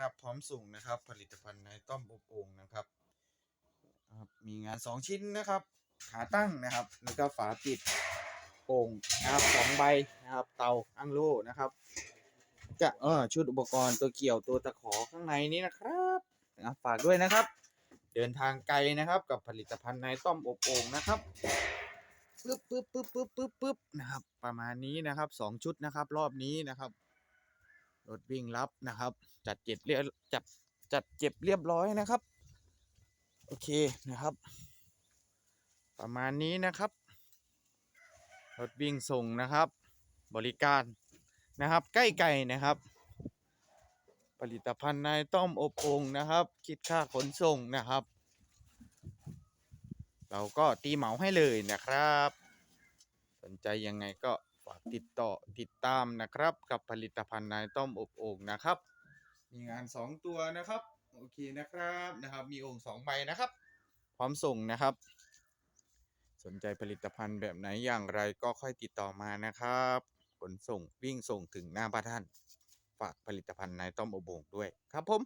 นะครับ พร้อมส่งนะครับ ผลิตภัณฑ์ในต้อมอบโอ่งนะครับ มีงาน 2 ชิ้นนะครับขาตั้งนะครับ แล้วก็ฝาปิดโป่งนะครับสองใบนะครับ เตาอั้งโล่นะครับจะเออชุดอุปกรณ์ตัวเกี่ยวตัวตะขอข้างในนี้นะครับนะฝากด้วยนะครับ เดินทางไกลนะครับกับผลิตภัณฑ์ในต้อมอบโอ่งนะครับปึ๊บปึ๊บปึ๊บปึ๊บปึ๊บปึ๊บนะครับ ประมาณนี้นะครับสองชุดนะครับ รอบนี้นะครับ รถวิ่งรับนะครับ จัดเก็บเรียบจัดจัดเก็บเรียบร้อยนะครับ โอเคนะครับ ประมาณนี้นะครับ รถวิ่งส่งนะครับ บริการนะครับ ใกล้ไก่นะครับ ผลิตภัณฑ์นายต้อมอบองนะครับ คิดค่าขนส่งนะครับ เราก็ตีเหมาให้เลยนะครับ สนใจยังไงก็ากติดต่อติดตามนะครับกับผลิตภัณฑ์นายต้อมอบโอ่งนะครับ มีงาน 2 ตัวนะครับ โอเคนะครับนะครับ มีโอ่งใบนะครับ พร้อมส่งนะครับ สนใจผลิตภัณฑ์แบบไหนอย่างไรก็ค่อยติดต่อมานะครับขนส่งวิ่งส่งถึงหน้าบ้านท่าน ฝากผลิตภัณฑ์นายต้อมอบโอ่งด้วยครับผม